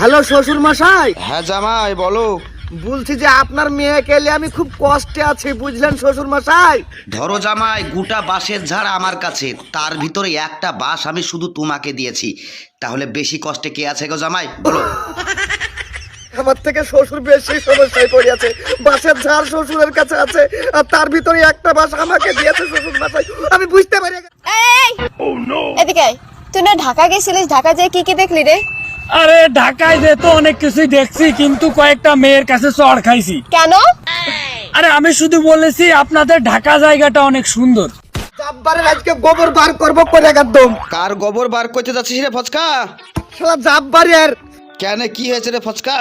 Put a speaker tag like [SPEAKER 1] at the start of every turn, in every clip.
[SPEAKER 1] Hello শ্বশুর মশাই
[SPEAKER 2] হ্যাঁ জামাই বলো।
[SPEAKER 1] বলছি যে আপনার মেয়েকে এলে আমি খুব কষ্টে আছি বুঝলেন শ্বশুর মশাই
[SPEAKER 2] ধরো জামাই গোটা বাঁশের ঝাড় আমার কাছে। তার ভিতরে একটা বাঁশ আমি শুধু তোমাকে দিয়েছি। তাহলে বেশি কষ্টে কে আছে গো জামাই বলো।
[SPEAKER 1] আমার থেকে শ্বশুর বেশি সমস্যায় পড়িয়াছে। বাসের ঝাড় শ্বশুরের কাছে আছে আর তার ভিতরে একটা বাস আমাকে দিয়েছে শ্বশুর মশাই আমি বুঝতে পারি।
[SPEAKER 3] এই এদিকে তুই না ঢাকা গেছিলিস? ঢাকা যেয়ে কি কি দেখলি রে?
[SPEAKER 4] আরে ঢাকায় যে তো অনেক কিছুই দেখছি কিন্তু কয়েকটা মেয়ের কাছে চড় খাইছি।
[SPEAKER 3] কেন?
[SPEAKER 4] আরে আমি শুধু বলেছি আপনাদের ঢাকা জায়গাটা অনেক সুন্দর।
[SPEAKER 1] জাব্বারের আজকে গোবর বার করব করে একদম।
[SPEAKER 2] কার গোবর বার করতে যাচ্ছিস রে ফচকা?
[SPEAKER 1] শালা জাব্বারের।
[SPEAKER 2] কেন কি হয়েছে রে ফচকা?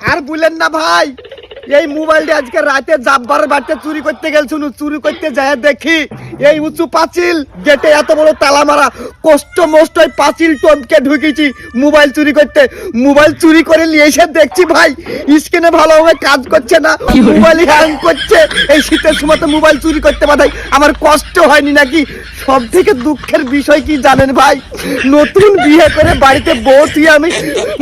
[SPEAKER 1] আর বলেন না ভাই এই মোবাইলটা আজকে রাতে জাব্বার বাড়িতে চুরি করতে গেলছুন চুরি করতে যায় দেখি। এই উঁচু পাঁচিল গেটে এত বড় তালা মারা কষ্ট মষ্ট ওই পাঁচিল টপকে ঢুকেছি মোবাইল চুরি করতে। মোবাইল চুরি করে নিয়ে এসে দেখছি ভাই স্ক্রিনে ভালোভাবে কাজ করছে না মোবাইল হ্যাং করছে। এই শীতের সময় তো মোবাইল চুরি করতে পাঠাই আমার কষ্ট হয়নি নাকি? সব থেকে দুঃখের বিষয় কি জানেন ভাই? নতুন বিয়ে করে বাড়িতে বউ আমি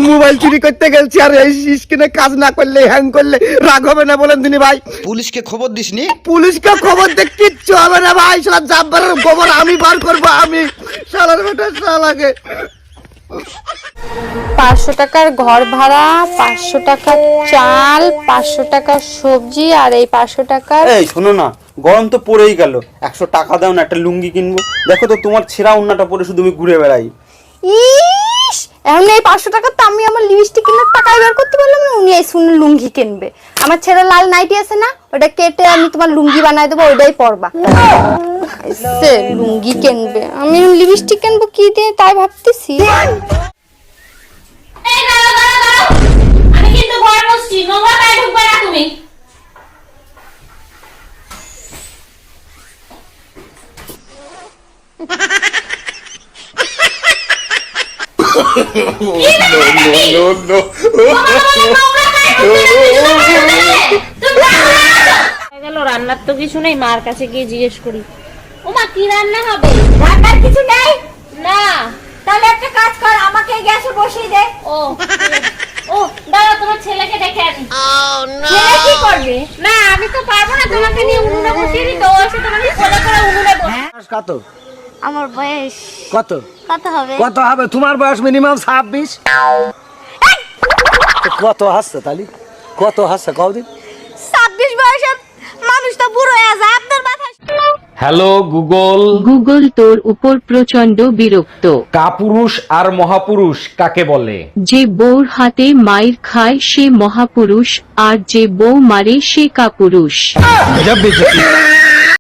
[SPEAKER 1] মোবাইল চুরি করতে গেছি আর এই স্ক্রিনে কাজ না করলে হ্যাং করলে রাগ হবে না বলেন তিনি ভাই।
[SPEAKER 2] পুলিশকে খবর দিসনি?
[SPEAKER 1] পুলিশকে খবর দেখ কিচ্ছু হবে না ভাই। সালা জাব্বারের গোবর আমি বার করব আমি। সালার বেটা সালাকে
[SPEAKER 5] পাঁচশো টাকার ঘর ভাড়া পাঁচশো টাকার চাল পাঁচশো টাকার সবজি আর এই পাঁচশো টাকার
[SPEAKER 6] এই শোনো না গরম তো পড়েই গেল। একশো টাকা দাও না একটা লুঙ্গি কিনবো। দেখো তো তোমার ছেঁড়া উন্নাটা পরে শুধু আমি ঘুরে বেড়াই।
[SPEAKER 5] ইস! এখন এই পাঁচশো টাকা তো আমি আমার লিপস্টিক কেনার টাকাই বের করতে পারলাম না, উনি এই শুনে লুঙ্গি কিনবে। আমার ছেলে লাল নাইটি আছে না, ওটা কেটে আমি তোমার লুঙ্গি বানাই দেবো, ওইটাই পরবা। সে লুঙ্গি কিনবে। আমি লিপস্টিক কিনবো কি দিয়ে, তাই ভাবতেছি।
[SPEAKER 7] এই না তুমি গেল রান্নার তো কিছু নেই মার কাছে গিয়ে জিজ্ঞেস করি। ও মা কি রান্না হবে? রান্নার কিছু নেই? না। তাহলে একটা কাজ কর আমাকে গ্যাসে বসিয়ে দে। ও ও দাঁড়া তোমার ছেলেকে ডেকে আনি ছেলে কি করবে? না আমি তো পারব না তোমাকে নিয়ে উনুনে বসিয়ে দিতে ও এসে তোমাকে কোলে করে উনুনে বসে
[SPEAKER 1] কত
[SPEAKER 3] আমার বয়স
[SPEAKER 1] কত?
[SPEAKER 3] কত হবে?
[SPEAKER 1] কত হবে? তোমার বয়স মিনিমাম ছাব্বিশ। কত হাসছে তালি? কত হাসছে? কদিন
[SPEAKER 3] ছাব্বিশ বয়সের মানুষ তো বুড়ো হয়ে যায় আপনার
[SPEAKER 8] হ্যালো গুগল।
[SPEAKER 9] গুগল তোর উপর প্রচণ্ড বিরক্ত।
[SPEAKER 8] কাপুরুষ আর মহাপুরুষ কাকে বলে?
[SPEAKER 9] যে বউর হাতে মায়ের খায় সে মহাপুরুষ আর যে বউ মারে সে কাপুরুষ।